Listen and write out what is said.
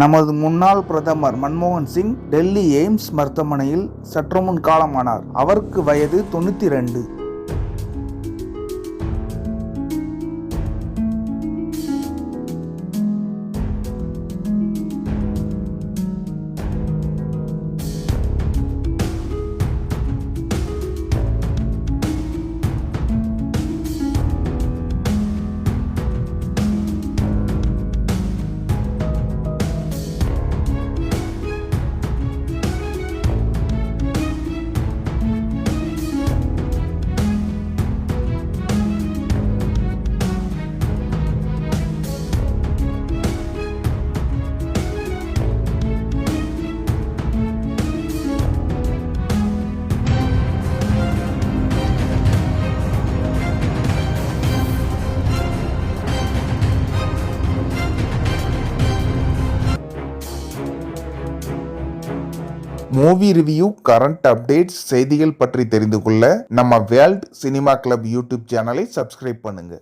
நமது முன்னாள் பிரதமர் மன்மோகன் சிங் டெல்லி எய்ம்ஸ் மருத்துவமனையில் சற்றுமுன் காலமானார். அவருக்கு வயது தொண்ணூற்றி ரெண்டு. மூவி ரிவ்யூ கரண்ட் அப்டேட்ஸ் செய்திகள் பற்றி தெரிந்து கொள்ள நம்ம வேர்ல்ட் சினிமா கிளப் யூடியூப் சேனலை சப்ஸ்கிரைப் பண்ணுங்க.